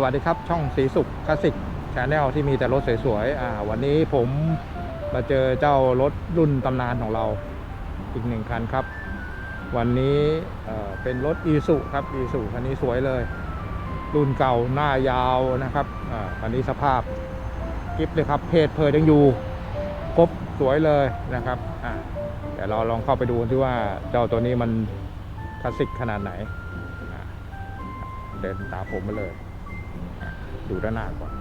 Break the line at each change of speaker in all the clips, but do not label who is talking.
สวัสดีครับ ช่องสีสุขคลาสสิกชาแนลที่มีแต่รถสวยๆอ่าวันนี้ผมมาเจอเจ้ารถรุ่นตำนานของเราอีกหนึ่งคันครับ วันนี้เเป็นรถอีสุครับอีสุคันนี้สวยเลย รุ่นเก่าหน้ายาวนะครับอ่าคันนี้สภาพกิฟเลยครับเพจเพยยังอยู่ครบสวยเลยนะครับอ่าเดี๋ยวเราลองเข้าไปดูที่ว่าเจ้าตัวนี้มันคลาสสิกขนาดไหนเดินตามผมมาเลย ดูด้านหน้าก่อน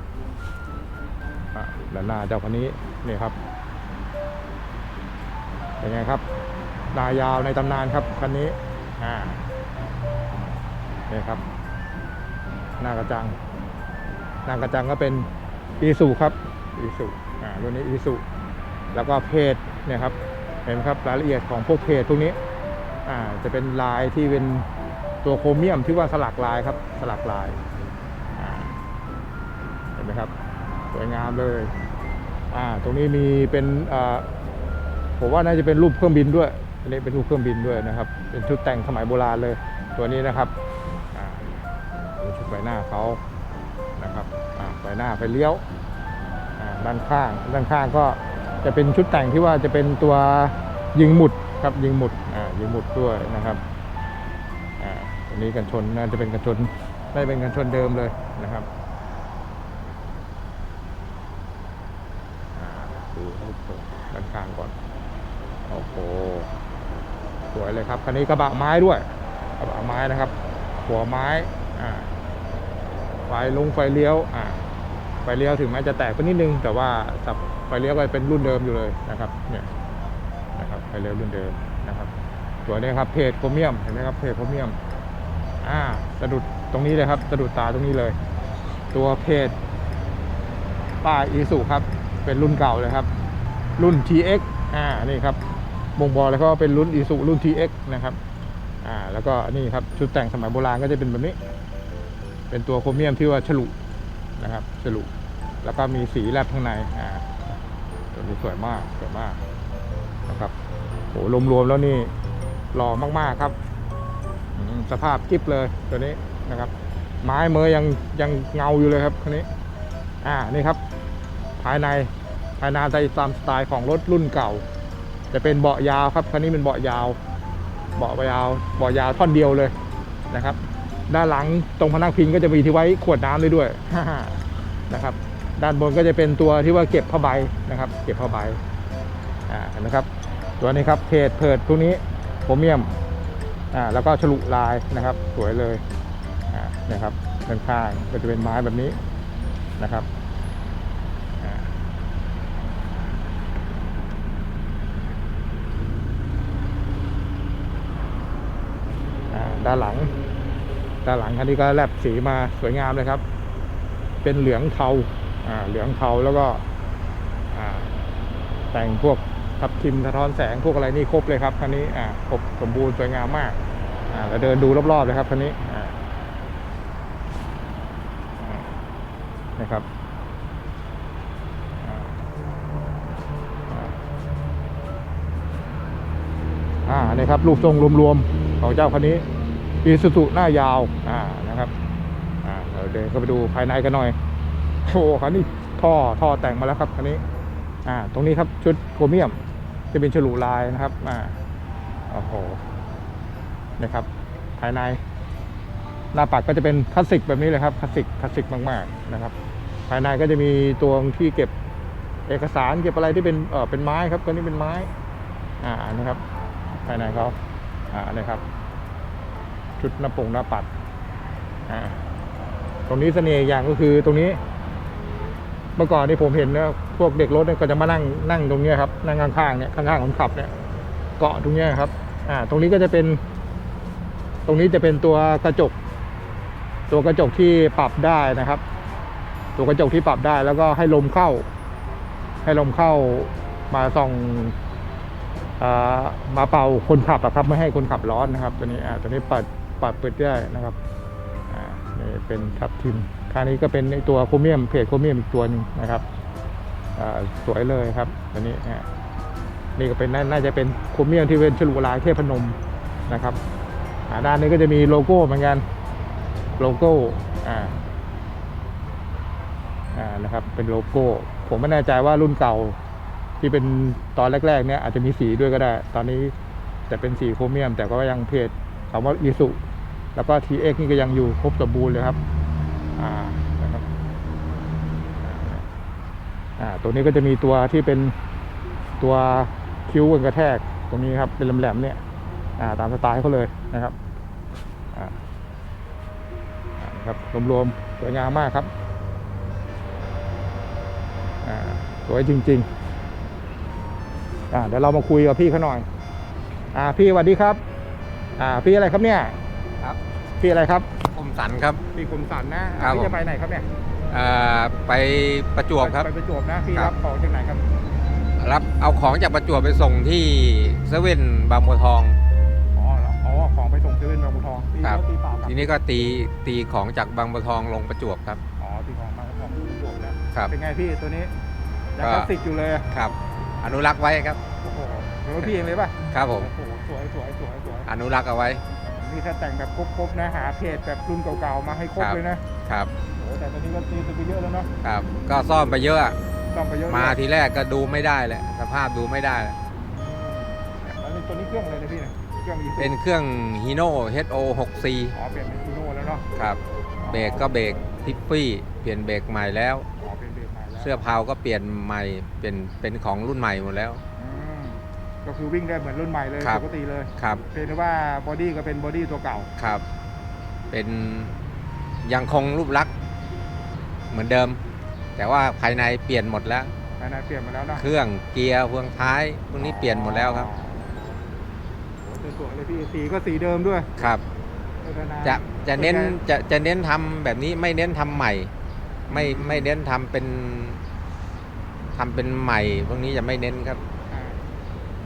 อะด้านหน้าเจ้าคันนี้นี่ครับเป็นไงครับนายาวในตำนานครับคันนี้อ่านี่ครับหน้ากระจัง หน้ากระจังก็เป็นอีสุครับอีสุอ่ารุ่นนี้อีสุแล้วก็เพจเนี่ยครับเห็นไหมครับรายละเอียดของพวกเพจพวกนี้อ่าจะเป็นลายที่เป็นตัวโครเมียมที่ว่าสลักลายครับสลักลาย ไหมครับ สวยงามเลยอ่าตรงนี้มีเป็นอ่าผมว่าน่าจะเป็นรูปเครื่องบินด้วยอันนี้เป็นรูปเครื่องบินด้วยนะครับ เป็นชุดแต่งสมัยโบราณเลย ตัวนี้นะครับอ่าดูชุดใบหน้าเขานะครับอ่าใบหน้าไฟเลี้ยวอ่าด้านข้างด้านข้างก็จะเป็นชุดแต่งที่ว่าจะเป็นตัวยิงหมุดครับยิงหมุดอ่ายิงหมุดด้วยนะครับอ่าตัวนี้กันชนน่าจะเป็นกันชนน่าจะเป็นกันชนเดิมเลยนะครับ อ่าดูรูปตัวด้านข้างก่อน โอ้โห ส วยเลยครับคันนี้กระบะไม้ด้วยกระบะไม้นะครับ หัวไม้อ่าไฟลงไฟเลี้ยวอ่าไฟเลี้ยวถึงแม้จะแตกไปนิดนึง แต่ว่าสับไฟเลี้ยวก็เป็นรุ่นเดิมอยู่เลยนะครับเนี่ยนะครับไฟเลี้ยวรุ่นเดิมนะครับตัวนี้ครับเพจโครเมียมเห็นไหมครับเพจโครเมียมอ่าสะดุดตรงนี้เลยครับสะดุดตาตรงนี้เลย ตัวเพจป้ายอีสุครับเป็นรุ่นเก่าเลยครับ รุ่น TX อ่านี่ครับ บ่งบอกเลยเขาว่าเป็นรุ่นอีสุรุ่น TX นะครับอ่าแล้วก็นี่ครับชุดแต่งสมัยโบราณก็จะเป็นแบบนี้ เป็นตัวโครเมียมที่ว่าฉลุนะครับฉลุแล้วก็มีสีแลบข้างในอ่าตัวนี้สวยมากสวยมากนะครับโหรวมๆแล้วนี่หล่อมากๆครับ สภาพกิ๊บเลยตัวนี้นะครับ ไม้เมยยังยังเงาอยู่เลยครับคันนี้ อ่านี่ครับ ภายในภายในตามสไตล์ของรถรุ่นเก่า จะเป็นเบาะยาวครับคันนี้เป็นเบาะยาว เบาะยาวเบาะยาวท่อนเดียวเลยนะครับ ด้านหลังตรงพนักพิงก็จะมีที่ไว้ขวดน้ำด้ด้วยนะครับ ด้านบนก็จะเป็นตัวที่ว่าเก็บผ้าใบนะครับ เก็บผ้าใบอ่าเห็นไหมครับ ตัวนี้ครับเพจเพิดพวกนี้โครเมียมอ่าแล้วก็ฉลุลายนะครับ สวยเลยอ่านี่ยครับด้านข้างก็จะเป็นไม้แบบนี้นะครับอ่า อ่าด้านหลังด้านหลังคันนี้ก็แลบสีมาสวยงามเลยครับ เป็นเหลืองเทาอ่าเหลืองเทาแล้วก็อ่าแต่งพวกทับทิมสะท้อนแสงพวกอะไรนี่ครบเลยครับคันนี้อ่าครบสมบูรณ์สวยงามมากอ่าแล้วเดินดูรอบๆเลยครับคันนี้อ่านะครับอ่าอ่าอ่านี่ครับรูปทรงรวมๆของเจ้าคันนี้ อีสุสุหน้ายาวอ่านะครับอ่าเราเดินเข้าไปดูภายในกันหน่อยโอ้คันนี้ท่อท่อแต่งมาแล้วครับคันนี้อ่าตรงนี้ครับชุดโครเมียมจะเป็นฉลุลายนะครับอ่าโอ้โหนะครับ ภายใน หน้าปัดก็จะเป็นคลาสสิกแบบนี้เลยครับคลาสสิกคลาสสิกมากๆนะครับ ภายในก็จะมีตัวที่เก็บเอกสารเก็บอะไรที่เป็นเออเป็นไม้ครับตัวนี้เป็นไม้ อ่านะครับ ภายในเขาอ่านะครับ ชุดหน้าปงหน้าปัดอ่าตรงนี้เสน่ห์อย่างก็คือตรงนี้ เมื่อก่อนนี่ผมเห็นนะพวกเด็กรถเนี่ยก็จะมานั่งนั่งตรงนี้ครับนั่งข้างๆเนี่ยข้างๆคนขับเนี่ยเกาะตรงนี้ครับ อ่า ตรงนี้ก็จะเป็น ตรงนี้จะเป็นตัวกระจก ตัวกระจกที่ปรับได้นะครับ ตัวกระจกที่ปรับได้แล้วก็ให้ลมเข้า ให้ลมเข้ามาส่องอ่ามาเป่าคนขับอะครับ ไม่ให้คนขับร้อนนะครับ ตัวนี้อ่าตัวนี้เปัด ปัดเปิดได้นะครับอ่านี่เป็นทับทิมคราวนี้ก็เป็นในตัวโครเมียมเพจโครเมียมอีกตัวหนึงนะครับอ่าสวยเลยครับตัวนี้นี่ก็เป็นน่าจะเป็นโครเมียมที่เป็นฉลุลายเทพนมนะครับอ่าด้านนี้ก็จะมีโลโก้เหมือนกันโลโก้อ่าอ่านะครับเป็นโลโก้ ผมไม่แน่ใจว่ารุ่นเก่าที่เป็นตอนแรกๆ เนี่ยอาจจะมีสีด้วยก็ได้ ตอนนี้จะเป็นสีโครเมียม แต่ก็ยังเพจคำว่าอีสุ แล้วก็ TX นี่ก็ยังอยู่ครบสมบูรณ์เลยครับอ่านะครับอ่าตัวนี้ก็จะมีตัวที่เป็นตัวคิ้วกันกระแทกตรงนี้ครับเป็นแหลมๆเนี่ยอ่าตามสไตล์เขาเลยนะครับอ่านะครับรวมๆสวยงามมากครับอ่าสวยจริงๆอ่าเดี๋ยวเรามาคุยกับพี่เขาหน่อย อ่าพี่สวัสดีครับ อ่าพี่อะไรครับเนี่ย
ครับ
พี่อะไรครับ
คมสันครับ
พี่คมสันนะ
ครั
อ่า
บ
พี่
ผม
จะไปไหนครับเนี่ย
อ่าไปประจวบครับ
ไปประจวบนะพี่
ครั
รับ บของจากไหนครับ
รับเอาของจากประจวบไปส่งที่เซเว่นบางบัวทอง
อ๋อแล้วอ๋อของไปส่งเซเว่นบางบัวทองตี
ครับ
รถตีเปล่าครับ
ทีนี้ก็ตีตีของจากบางบัวทองลงประจวบครับ
อ๋อตีของบางบัวทองประจวบนะครับ เป็นไงพี่ตัวนี้ยัง
ก็
คลาสสิกอยู่เลยอะ
ครับ อนุรักษ์ไว้ครับ
โอ้โหเป็นรถพี่เองเลยป่ะ
ครับผม
โอ้โหสวยสวยสวยสวย
อนุรักษ์เอาไว้
นี่ถ้าแต่งแบบครบๆนะหาเพจแบบรุ่นเก่าๆมาให้ครบ
ครับ
เลยนะครับโอ้แต่ตอนนี้ก็ตีไปเยอะแล้วเนาะ
ครับ ก็ซ่อมไปเยอะอะ
ต้องไปเยอะ
มา
เลย
ทีแรกก็ดูไม่ได้แหละสภาพดูไม่ได้แหละ
แล้วนี่ตัวนี้เครื่องอะไรนะพี่เนี่ยเครื่องอีซู
เป็นเครื่อง Hino HO 6C
อ๋อเปลี่ยนเป็นซูโน่แล้วเนาะ
ครับเบรกก็เบรกทิฟฟี่เปลี่ยนเบรกใหม่แล้ว
อ๋อเป็นเบรกใหม่แล้ว
เสื้อเพาก็เปลี่ยนใหม่เป็นเป็นของรุ่นใหม่หมดแล้ว
อืม ก็คือวิ่งได้เหมือนรุ่นใหม่เลย
ครับ
ปกติเลย
ครับ
เพียงแต่ว่าบอดี้ก็เป็นบอดี้ตัวเก่า
ครับ เป็นยังคงรูปลักษณ์เหมือนเดิม แต่ว่าภายในเปลี่ยนหมดแล้ว
ภายในเปลี่ยนมาแล้วเนาะ
เครื่องเกียร์พวงท้ายพวกนี้เปลี่ยนหมดแล้วครับ
โอ้โหสวยๆเลยพี่สีก็สีเดิมด้วย
ครับ
พัฒนา
จะจะเน้น
พัฒา
จะจะเน้นทำแบบนี้ไม่เน้นทำใหม่ ไม่ไม่เน้นทำเป็นทำเป็นใหม่ พวกนี้จะไม่เน้นครับ
อ่า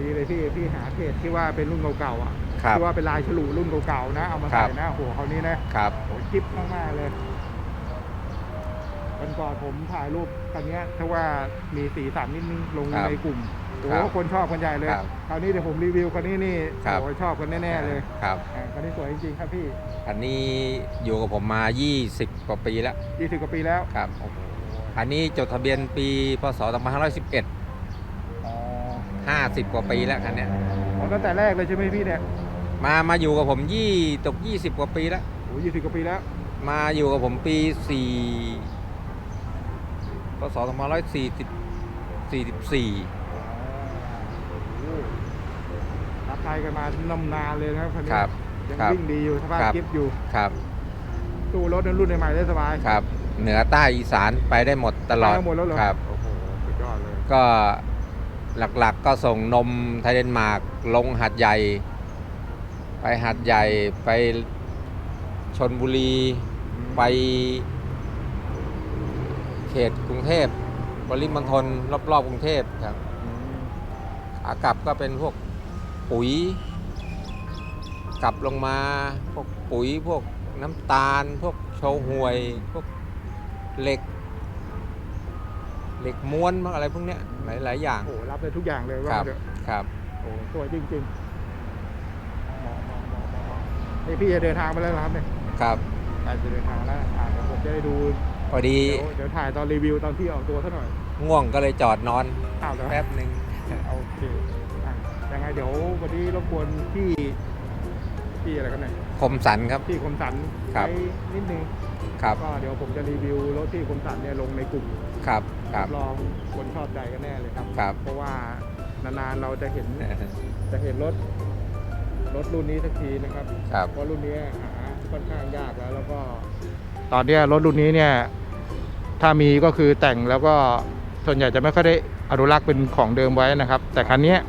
ดีเลยพี่พี่หาเพจที่ว่าเป็นรุ่นเก่าๆอะ
ครับ
ที่ว่าเป็นลายฉลุรุ่นเก่าๆนะเอามา
ครั
ใส่
บ
หน้าหัวเขานี้นะครับ โอ้จิ๊บมากๆเลยวันก่อนผมถ่ายรูปคันเนี้ยถ้าว่ามีสีสันนิดนึงลง
ครับ
ในกลุ่มโอ้
ครับ
คนชอบกันใหญ่เลย
ครับ
คราวนี้เดี๋ยวผมรีวิวคันนี้นี่
ครับ
โอ้ยชอบกันแน่ๆเลย
ครับ
อ่าคันนี้สวยจริงๆครับพี่
อันนี้อยู่กับผมมา 20 กว่าปีแล้ว
ยี่สิบกว่าปีแล้ว
ครับ
โอ้โห
อันนี้จดทะเบียนปีพศ2511
อ๋อ
50 กว่าปีแล้วคันเนี้ย
อ๋อตั้งแต่แรกเลยใช่ไหมพี่เนี่ย
มามาอยู่กับผมยี่ตก 20 กว่าปีแล้ว
โอ้ยี่สิบกว่าปีแล้ว
มาอยู่กับผมปี4พศ2540 44
รับไทยกันมานมนานเลยนะครับคันนี้
ครับ
ยัง
ครับ
วิ่งดีอยู่สภาพ
ครับ
กิฟอยู่
ครับ
ตู้รถนั้นรุ่นใหม่ๆได้สบาย
ครับ เหนือใต้อีสานไปได้หมดตลอด
ไปหมดแล้วเหรอ
ครับ
โอ้โหสุดยอดเลย
ก็ หลักๆก็ส่งนมไทยเดนมาร์กลงหัดใหญ่ ไปหัดใหญ่ไปชนบุรี ไปเขตกรุงเทพปริมณฑลรอบๆกรุงเทพครับ
อืม
ขากลับก็เป็นพวกปุ๋ย กลับลงมาพวกปุ๋ยพวกน้ำตาล พวกโชห่วย พวกเหล็ก เหล็กม้วนบ้างอะไรพวกเนี้ยหลายๆอย่าง
โอ้โหรับได้ทุกอย่างเลยว่า
ครับ
เถอะ
ครับ
โอ้โหสวยจริงๆเหมาะเหมาะเหมาะเหมาะนี่พี่จะเดินทางไปแล้วเหรอครับเนี่ย
ครับ
ใกล้จะเดินทางแล้วอ่าเดี๋ยวผมจะได้ดู
พอดี
เดี๋ยวเดี๋ยวถ่ายตอนรีวิวตอนที่ออกตัวซะหน่อย
ง่วงก็เลยจอดนอน
อ้าวเดี๋ยว
แป๊บหนึ่ง
โอเคอะยังไงเดี๋ยววันนี้รบกวนพี่พี่อะไรกันเนี่ย
คมสันครับ
พี่คมสัน
ครับ
ไปนิดนึง
ครับ
ก็เดี๋ยวผมจะรีวิวรถที่คมสันเนี่ยลงในกลุ่ม
ครับครับ
ลองคนชอบใจกันแน่เลยครับ
ครับ
เพราะว่านานๆเราจะเห็นจะเห็นรถรถรุ่นนี้สักทีนะครับ
ครับ
เพราะรุ่นนี้หาค่อนข้างยากแล้ว แล้วก็ ตอนเนี้ยรถรุ่นนี้เนี่ย ถ้ามีก็คือแต่งแล้วก็ส่วนใหญ่จะไม่ค่อยได้อนุรักษ์เป็นของเดิมไว้นะครับ แต่คันเนี้ย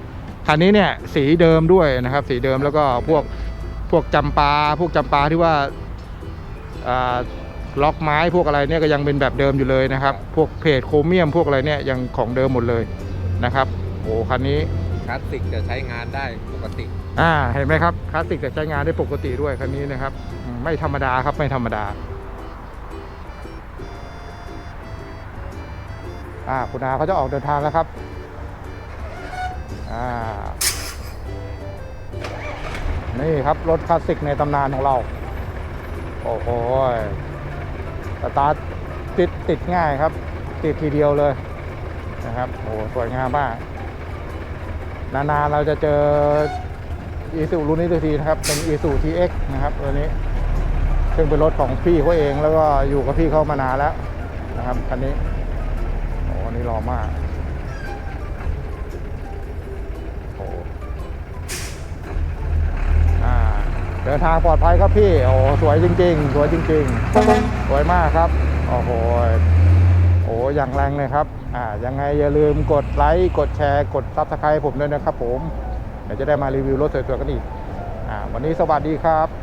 คันนี้เนี่ยสีเดิมด้วยนะครับ สีเดิมแล้วก็พวกพวกจำปาพวกจำปาที่ว่าอ่า ล็อกไม้พวกอะไรเนี่ยก็ยังเป็นแบบเดิมอยู่เลยนะครับ พวกเพจโครเมียมพวกอะไรเนี่ยยังของเดิมหมดเลยนะครับโอ้คันนี้
คลาสสิกจะใช้งานได้ปกติ
อ่าเห็นไหมครับคลาสสิกแต่ใช้งานได้ปกติด้วยคันนี้นะครับอืมไม่ธรรมดาครับไม่ธรรมดาอ่าคุณอาเขาจะออกเดินทางแล้วครับอ่านี่ครับรถคลาสสิกในตำนานของเรา โอ้โห สตาร์ทติดติดง่ายครับ ติดทีเดียวเลยนะครับโอ้สวยงามมากนานๆเราจะเจออีซูรุ่นนี้ตัวทีนะครับ เป็นอีซู TX นะครับตัวนี้ ซึ่งเป็นรถของพี่เขาเองแล้วก็อยู่กับพี่เขามานานแล้วนะครับคันนี้โอ้นี่รอมากโอ้อ่า เดินทางปลอดภัยครับพี่ โอ้สวยจริง ๆ สวยจริง ๆ สวยมากครับ โอ้โหโอ้อย่างแรงเลยครับ อ่า ยังไงอย่าลืมกดไลค์ กดแชร์ กดซับสไครต์ผมด้วยนะครับผม เดี๋ยวจะได้มารีวิวรถสวยๆกันอีก อ่า วันนี้สวัสดีครับ